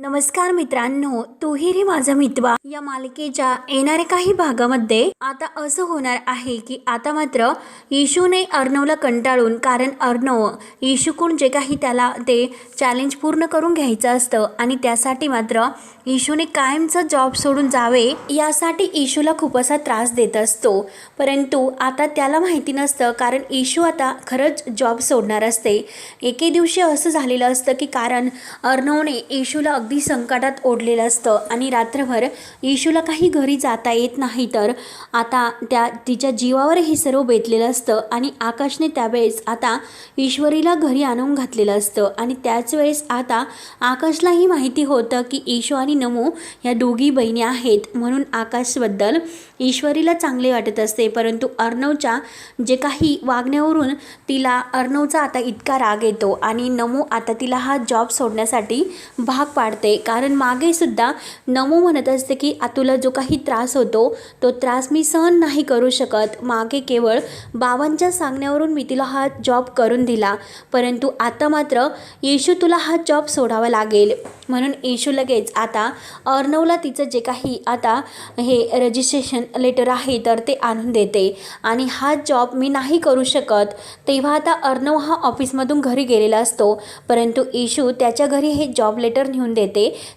नमस्कार मित्रांनो तूही रे माझा मितवा. या मालिकेच्या येणाऱ्या काही भागामध्ये आता असं होणार आहे की आता मात्र येशूने अर्णवला कंटाळून कारण अर्णव येशूकडून जे काही त्याला ते चॅलेंज पूर्ण करून घ्यायचं असतं आणि त्यासाठी मात्र येशूने कायमचा जॉब सोडून जावे यासाठी येशूला खूप असा त्रास देत असतो. परंतु आता त्याला माहिती नसतं कारण येशू आता खरंच जॉब सोडणार असते. एके दिवशी असं झालेलं असतं की कारण अर्णवने येशूला अगदी संकटात ओढलेलं असतं. आणि रात्रभर येशूला काही घरी जाता येत नाही तर आता त्या तिच्या जीवावर हे सर्व बेतलेलं असतं. आणि आकाशने त्यावेळेस आता ईश्वरीला घरी आणून घातलेलं असतं. आणि त्याच वेळेस आता आकाशलाही माहिती होतं की ईशू आणि नमो ह्या दोघी बहिणी आहेत. म्हणून आकाशबद्दल ईश्वरीला चांगले वाटत असते. परंतु अर्णवच्या जे काही वागण्यावरून तिला अर्णवचा आता इतका राग येतो. आणि नमो आता तिला हा जॉब सोडण्यासाठी भाग पाडते कारण मागे सुद्धा नमू म्हणत असते की तुला जो काही त्रास होतो तो त्रास मी सहन नाही करू शकत. मागे केवळ बाबांच्या सांगण्यावरून मी तिला हा जॉब करून दिला. परंतु आता मात्र येशू तुला हा जॉब सोडावा लागेल. म्हणून येशू लगेच आता अर्णवला तिचं जे काही आता हे रजिस्ट्रेशन लेटर आहे तर ते आणून देते. आणि हा जॉब मी नाही करू शकत. तेव्हा आता अर्णव हा ऑफिसमधून घरी गेलेला असतो. परंतु येशू त्याच्या घरी हे जॉब लेटर नेऊन देते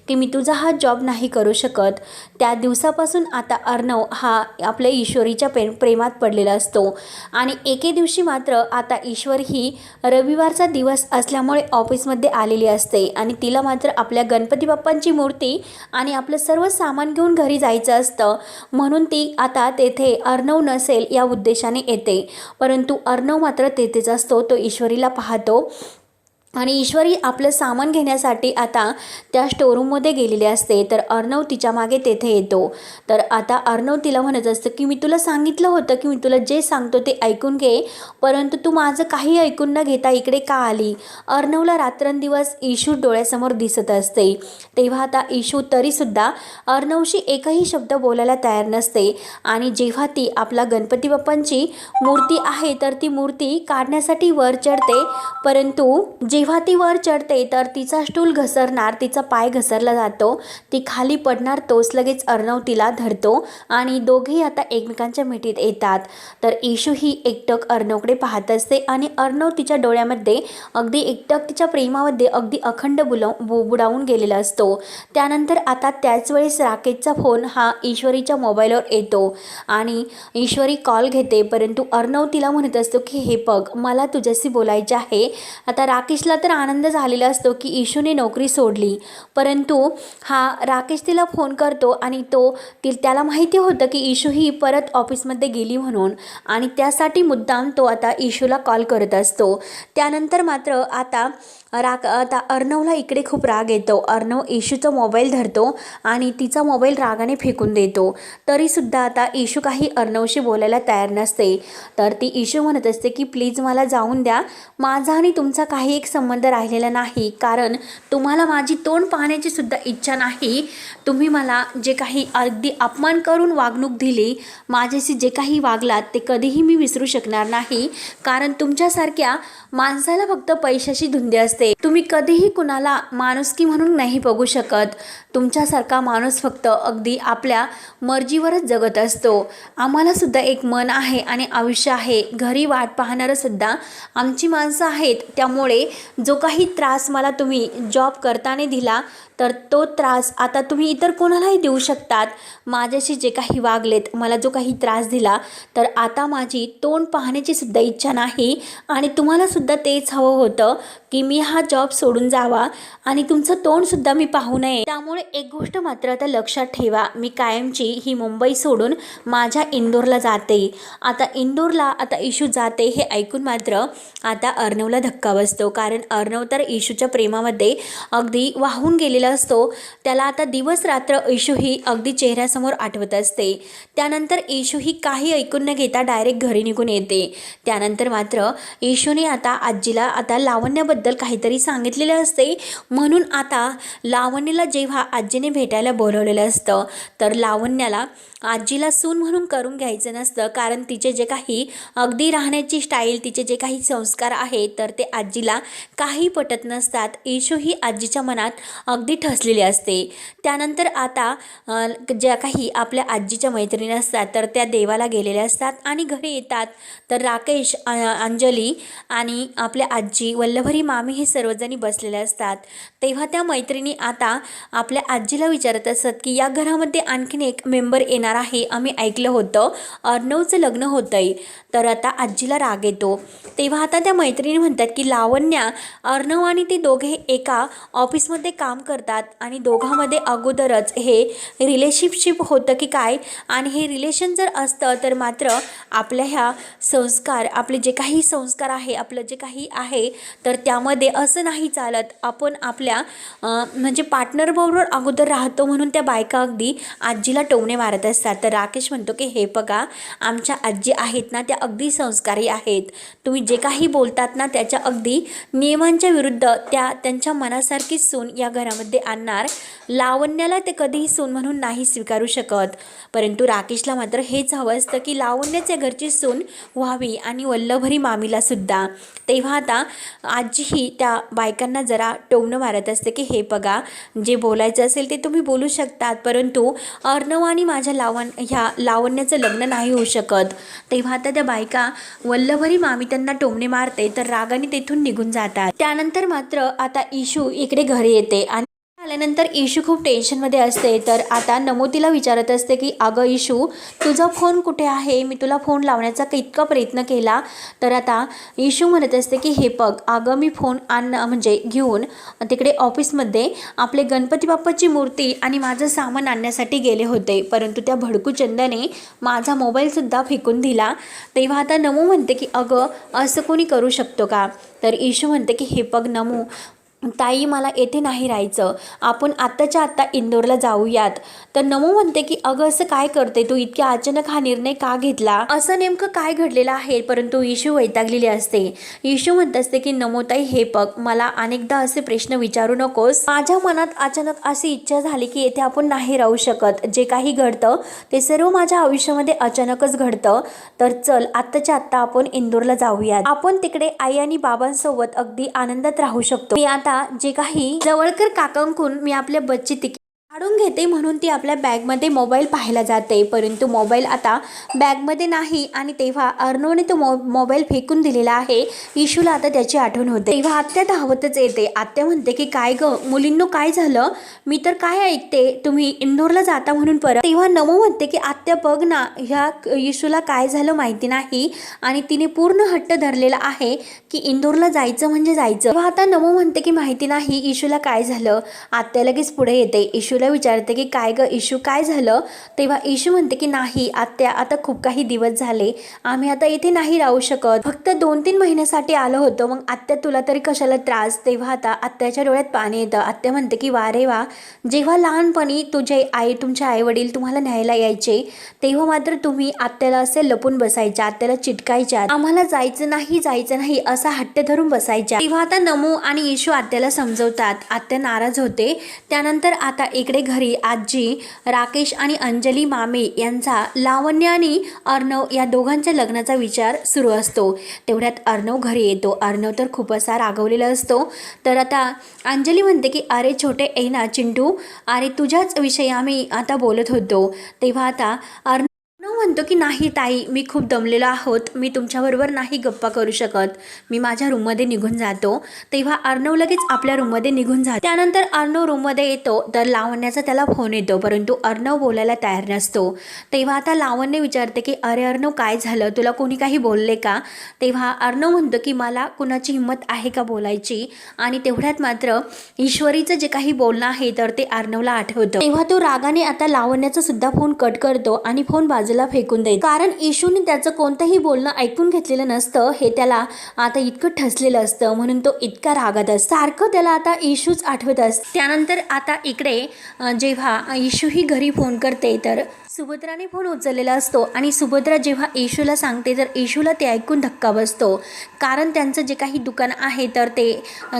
की मी तुझा हा जॉब नाही करू शकत. त्या दिवसापासून आता अर्णव हा आपल्या ईश्वरीच्या प्रे प्रेमात पडलेला असतो. आणि एके दिवशी मात्र आता ईश्वर ही रविवारचा दिवस असल्यामुळे ऑफिसमध्ये आलेली असते. आणि तिला मात्र आपल्या गणपती बाप्पांची मूर्ती आणि आपलं सर्व सामान घेऊन घरी जायचं असतं. म्हणून ती आता तेथे अर्णव नसेल या उद्देशाने येते. परंतु अर्णव मात्र तेथेच असतो तो ईश्वरीला पाहतो. आणि ईश्वरी आपलं सामान घेण्यासाठी आता त्या स्टोरूममध्ये गेलेली असते. तर अर्णव तिच्यामागे तेथे येतो. तर आता अर्णव तिला म्हणत असतं की मी तुला सांगितलं होतं की मी तुला जे सांगतो ते ऐकून घे. परंतु तू माझं काही ऐकून न घेता इकडे का आली? अर्णवला रात्रंदिवस इशू डोळ्यासमोर दिसत असते. तेव्हा आता इशू तरीसुद्धा अर्णवशी एकही शब्द बोलायला तयार नसते. आणि जेव्हा ती आपला गणपती बाप्पांची मूर्ती आहे तर ती मूर्ती काढण्यासाठी वर चढते. परंतु जे जेव्हा ती वर चढते तर तिचा स्टूल घसरणार तिचा पाय घसरला जातो ती खाली पडणार तोच लगेच अर्णव तिला धरतो आणि दोघेही आता एकमेकांच्या मिठीत येतात. तर इशू ही एकटक अर्णवकडे पाहत असते आणि अर्णव तिच्या डोळ्यामध्ये अगदी एकटक तिच्या प्रेमामध्ये अगदी अखंड बुलव बु बुडावून गेलेला असतो. त्यानंतर आता त्याच वेळेस राकेशचा फोन हा ईश्वरीच्या मोबाईलवर येतो आणि ईश्वरी कॉल घेते परंतु अर्णव तिला म्हणत असतो की हे बघ मला तुझ्याशी बोलायचे आहे. आता राकेशला तर आनंद झालेला असतो की इशूने नोकरी सोडली. परंतु हा राकेश तिला फोन करतो आणि तो ती त्याला माहिती होतं की इशू ही परत ऑफिसमध्ये गेली म्हणून आणि त्यासाठी मुद्दाम तो आता इशूला कॉल करत असतो. त्यानंतर मात्र आता राग आता अर्णवला इकडे खूप राग येतो. अर्णव इशूचा मोबाईल धरतो आणि तिचा मोबाईल रागाने फेकून देतो. तरीसुद्धा आता येशू काही अर्णवशी बोलायला तयार नसते. तर ती इशू म्हणत असते की प्लीज मला जाऊन द्या. माझा आणि तुमचा काही एक संबंध राहिलेला नाही. कारण तुम्हाला माझी तोंड पाहण्याची सुद्धा इच्छा नाही. तुम्ही मला जे काही अगदी अपमान करून वागणूक दिली माझ्याशी जे काही वागलात ते कधीही मी विसरू शकणार नाही. कारण तुमच्यासारख्या माणसाला फक्त पैशाशी धुंदे असते. तुम्ही कधीही कुणाला माणुसकी म्हणून नाही बघू शकत. तुमच्यासारखा माणूस फक्त अगदी आपल्या मर्जीवरच जगत असतो. आम्हाला सुद्धा एक मन आहे आणि आयुष्य आहे. घरी वाट पाहणारं सुद्धा आमची माणसं आहेत. त्यामुळे जो काही त्रास मला तुम्ही जॉब करताना दिला तर तो त्रास आता तुम्ही इतर कोणालाही देऊ शकतात. माझ्याशी जे काही वागलेत मला जो काही त्रास दिला तर आता माझी तोंड पाहण्याची सुद्धा इच्छा नाही आणि तुम्हालासुद्धा तेच हवं होतं की मी हा जॉब सोडून जावा आणि तुमचं तोंडसुद्धा मी पाहू नये. त्यामुळे एक गोष्ट मात्र आता लक्षात ठेवा मी कायमची ही मुंबई सोडून माझ्या इंदोरला जाते. आता इंदोरला आता इशू जाते हे ऐकून मात्र आता अर्णवला धक्का बसतो. कारण अर्णव तर इशूच्या प्रेमामध्ये अगदी वाहून गेलेला असतो. त्याला आता दिवस रात्र इशू ही अगदी चेहऱ्यासमोर आठवत असते. त्यानंतर येशू ही काही ऐकून न घेता डायरेक्ट घरी निघून येते. त्यानंतर मात्र येशूने आता आजीला आता लावण्याबद्दल काहीतरी सांगितलेलं असते. म्हणून आता लावण्याला जेव्हा आजीने भेटायला बोलवलेलं असतं तर लावण्याला आजीला सून म्हणून करून घ्यायचं नसतं. कारण तिचे जे काही अगदी राहण्याची स्टाईल तिचे जे काही संस्कार आहेत तर ते आजीला काही पटत नसतात. येशू ही आजीच्या मनात अगदी अगदी ठसलेली असते. त्यानंतर आता ज्या काही आपल्या आजीच्या मैत्रिणी असतात तर त्या देवाला गेलेल्या असतात आणि घरी येतात. तर राकेश अंजली आणि आपल्या आजी वल्लभरी मामी हे सर्वजणी बसलेले असतात. तेव्हा त्या मैत्रिणी आता आपल्या आजीला विचारत असतात की या घरामध्ये आणखीन एक मेंबर येणार आहे. आम्ही ऐकलं होतं. अर्णवचं लग्न होतं आहे तर आता आजीला राग येतो. तेव्हा आता त्या मैत्रिणी म्हणतात की लावण्या अर्णव आणि ते दोघे एका ऑफिसमध्ये काम करतात. आणि दोघांमध्ये अगोदरच हे रिलेशनशिप होतं की काय? आणि हे रिलेशन जर असतं तर मात्र आपल्या ह्या संस्कार आपले जे काही संस्कार आहे आपलं जे काही आहे तर त्यामध्ये असं नाही चालत. आपण आपल्या म्हणजे पार्टनरबरोबर अगोदर राहतो म्हणून त्या बायका अगदी आजीला टोमणे मारत असतात. तर राकेश म्हणतो की हे बघा आमच्या आजी आहेत ना त्या अगदी संस्कारी आहेत. तुम्ही जे काही बोलतात ना त्याच्या अगदी नियमांच्या विरुद्ध त्या त्यांच्या मनासारखीच सून या घरामध्ये आणणार. लावण्याला ते कधीही सून म्हणून नाही स्वीकारू शकत. परंतु राकेशला मात्र हेच हवं असतं की लावण्याच्या घरची सून व्हावी आणि वल्लभरी मामीला सुद्धा. तेव्हा आता आजीही त्या बायकांना जरा टोमणं मारत असते की हे बघा जे बोलायचं असेल ते तुम्ही बोलू शकतात. परंतु अर्णव आणि माझ्या लावण ह्या लावण्याचं लग्न नाही होऊ शकत. तेव्हा आता त्या बायका वल्लभरी मामी त्यांना टोमणे मारते तर रागाने तेथून निघून जातात. त्यानंतर मात्र आता इशू इकडे घरी येते आणि आल्यानंतर इशू खूप टेन्शनमध्ये असते. तर आता नमो तिला विचारत असते की अगं इशू तुझा फोन कुठे आहे? मी तुला फोन लावण्याचा इतका प्रयत्न केला. तर आता इशू म्हणत असते की हे बघ अगं मी फोन आण म्हणजे घेऊन तिकडे ऑफिसमध्ये आपले गणपती बाप्पाची मूर्ती आणि माझं सामान आणण्यासाठी गेले होते. परंतु त्या भडकूचंदाने माझा मोबाईलसुद्धा फेकून दिला. तेव्हा आता नमो म्हणते की अगं असं कोणी करू शकतो का? तर इशू म्हणते की हे बघ नमू ताई मला येथे नाही राहायचं. आपण आत्ताच्या आत्ता इंदोरला जाऊयात. तर नमो म्हणते की अगं असं काय करते तू? इतक्या अचानक हा निर्णय का घेतला? असं नेमकं काय घडलेलं आहे? परंतु इशू वैतागलेली असते. इशू म्हणत असते की नमोताई हे बघ मला अनेकदा असे प्रश्न विचारू नकोस. माझ्या मनात अचानक अशी इच्छा झाली की येथे आपण नाही राहू शकत. जे काही घडतं ते सर्व माझ्या आयुष्यामध्ये अचानकच घडतं. तर चल आत्ताच्या आत्ता आपण इंदोरला जाऊयात. आपण तिकडे आई आणि बाबांसोबत अगदी आनंदात राहू शकतो. मी आता जे काही जवळकर काकांकडून मी आपल्या बसची तिकीट काढून घेते म्हणून ती आपल्या बॅगमध्ये मोबाईल पाहायला जाते. परंतु मोबाईल आता बॅगमध्ये नाही आणि तेव्हा अर्णवने तो मो मोबाईल फेकून दिलेला आहे. इशूला आता त्याची आठवण होते. तेव्हा आत्या धावतच येते. आत्या म्हणते की काय ग मुलींनो काय झालं? मी तर काय ऐकते? तुम्ही इंदोरला जाता म्हणून परत. तेव्हा नमो म्हणते की आत्या बघ ना ह्या इशूला काय झालं माहिती नाही. आणि तिने पूर्ण हट्ट धरलेला आहे की इंदोरला जायचं म्हणजे जायचं. तेव्हा आता नमो म्हणते की माहिती नाही इशूला काय झालं. आत्या लगेच पुढे येते. इशूला विचारते की काय ग इशू काय झालं? तेव्हा इशू म्हणते की नाही आत्या आता खूप काही दिवस झाले. आम्ही आता इथे नाही राहू शकत. फक्त दोन तीन महिन्यासाठी आलो होतो. मग आत्या तुला तरी कशाला त्रास? तेव्हा आता आत्याच्या डोळ्यात पाणी येतं. आत्या म्हणते की वा रे वा जेव्हा लहानपणी तुझे आई तुमचे आई वडील तुम्हाला न्यायला यायचे तेव्हा मात्र तुम्ही आत्याला असे लपून बसायच्या आत्याला चिटकायच्या. आम्हाला जायचं नाही जायचं नाही असा हट्ट धरून बसायच्या. तेव्हा आता नमू आणि इशू आत्याला समजवतात. आत्या नाराज होते. त्यानंतर आता इकडे घरी आजी राकेश आणि अंजली मामे यांचा लावण्य आणि अर्णव या दोघांच्या लग्नाचा विचार सुरू असतो. तेवढ्यात अर्णव घरी येतो. अर्णव तर खूप असा रागवलेला असतो. तर आता अंजली म्हणते की अरे छोटे ऐना चिंटू. अरे तुझ्याच विषयी आम्ही आता बोलत होतो. तेव्हा आता अर्ण अर्णव म्हणतो की नाही ताई मी खूप दमलेलो आहोत. मी तुमच्याबरोबर नाही गप्पा करू शकत. मी माझ्या रूममध्ये निघून जातो. तेव्हा अर्णव लगेच आपल्या रूममध्ये निघून जातो. त्यानंतर अर्णव रूममध्ये येतो. तर लावण्याचा त्याला फोन येतो परंतु अर्णव बोलायला तयार नसतो. तेव्हा आता लावण्य विचारते की अरे अर्णव काय झालं? तुला कोणी काही बोलले का? तेव्हा अर्णव म्हणतो की मला कुणाची हिंमत आहे का बोलायची? आणि तेवढ्यात मात्र ईश्वरीचं जे काही बोलणं आहे तर ते अर्णवला आठवतं. तेव्हा तो रागाने आता लावण्याचा सुद्धा फोन कट करतो आणि फोन बाजूला फेकून देईल. कारण इशूने त्याचं कोणतंही बोलणं ऐकून घेतलेलं नसतं हे त्याला आता इतकं ठसलेलं असतं. म्हणून तो इतका रागात असतो. सारखं त्याला आता इशूच आठवत असत. त्यानंतर आता इकडे जेव्हा इशू ही घरी फोन करते तर सुभद्राने फोन उचललेला असतो आणि सुभद्रा जेव्हा येशूला सांगते तर येशूला ते ऐकून धक्का बसतो. कारण त्यांचं जे काही दुकान आहे तर ते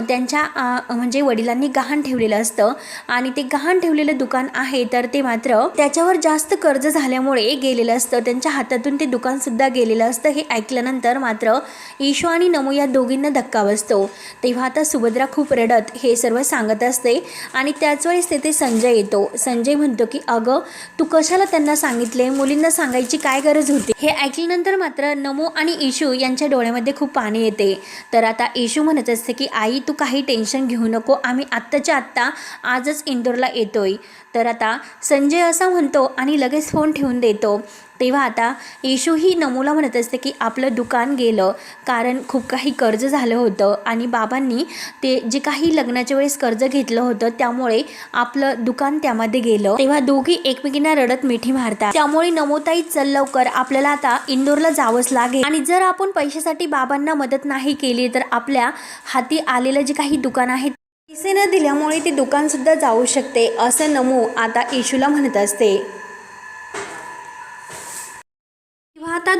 त्यांच्या म्हणजे वडिलांनी गहाण ठेवलेलं असतं. आणि ते गहाण ठेवलेलं दुकान आहे तर ते मात्र त्याच्यावर जास्त कर्ज झाल्यामुळे गेलेलं असतं. त्यांच्या हातातून ते दुकानसुद्धा गेलेलं असतं. हे ऐकल्यानंतर मात्र येशू आणि नमू या दोघींना धक्का बसतो. तेव्हा आता सुभद्रा खूप रडत हे सर्व सांगत असते आणि त्याच वेळेस तेथे संजय येतो. संजय म्हणतो की अगं तू कशाला त्यांना सांगितले मुलींना सांगायची काय गरज होती? हे ऐकल्यानंतर मात्र नमो आणि इशू यांच्या डोळ्यामध्ये खूप पाणी येते. तर आता इशू म्हणत असते की आई तू काही टेन्शन घेऊ नको. आम्ही आत्ताच्या आत्ता आजच इंदोरला येतोय. तर आता संजय असा म्हणतो आणि लगेच फोन ठेवून देतो. तेव्हा आता येशू ही नमूला म्हणत असते की आपलं दुकान गेलं कारण खूप काही कर्ज झालं होतं आणि बाबांनी ते जे काही लग्नाच्या वेळेस कर्ज घेतलं होतं त्यामुळे आपलं दुकान त्यामध्ये गेलं. तेव्हा दोघी एकमेकींना रडत मिठी मारतात. त्यामुळे नमोताई चल लवकर आपल्याला आता इंदोरला जावंच लागेल. आणि जर आपण पैशासाठी बाबांना मदत नाही केली तर आपल्या हाती आलेलं जे काही दुकान आहे पैसे न दिल्यामुळे ते दुकान सुद्धा जाऊ शकते असं नमो आता येशूला म्हणत असते.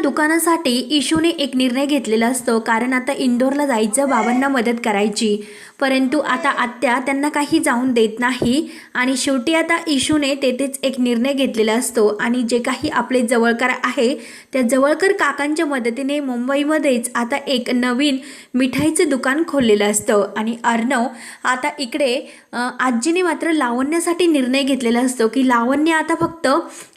दुकानासाठी इशूने एक निर्णय घेतलेला असतो. कारण आता इंदोरला जायचं बाबांना मदत करायची. परंतु आता आत्या त्यांना काही जाऊन देत नाही आणि शेवटी आता इशूने तेथेच एक निर्णय घेतलेला असतो. आणि जे काही आपले जवळकर आहे त्या जवळकर काकांच्या मदतीने मुंबईमध्येच आता एक नवीन मिठाईचं दुकान खोललेलं असतं. आणि अर्णव आता इकडे आजीने मात्र लावण्यासाठी निर्णय घेतलेला असतो की लावण्य आता फक्त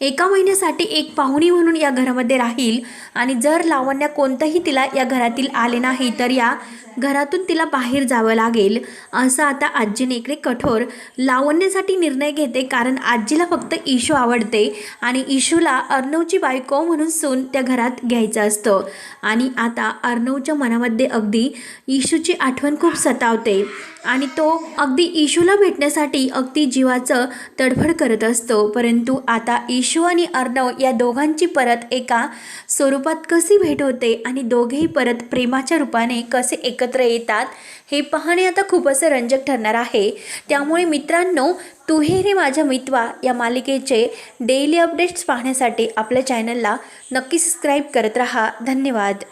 एका महिन्यासाठी एक पाहुणी म्हणून या घरामध्ये राहील. आणि जर लावण्य कोणतंही तिला या घरातील आले नाही तर या घरातून तिला बाहेर जावं लागेल असं आता आजीने नेकडे कठोर लावण्यासाठी निर्णय घेते. कारण आजीला फक्त इशू आवडते आणि इशूला अर्णवची बायको म्हणून सून त्या घरात घ्यायचं असतं. आणि आता अर्णवच्या मनामध्ये अगदी इशूची आठवण खूप सतावते. आणि तो अगदी इशूला भेटण्यासाठी अगदी जीवाचं तडफड करत असतो. परंतु आता इशू आणि अर्णव या दोघांची परत एका स्वरूपात कशी भेट होते आणि दोघेही परत प्रेमाच्या रूपाने कसे एकत्र येतात हे पाहणे आता खूप असं रंजक ठरणार आहे. त्यामुळे मित्रांनो तू हे रे माझ्या मित्वा या मालिकेचे डेली अपडेट्स पाहण्यासाठी आपल्या चॅनलला नक्की सबस्क्राईब करत राहा. धन्यवाद.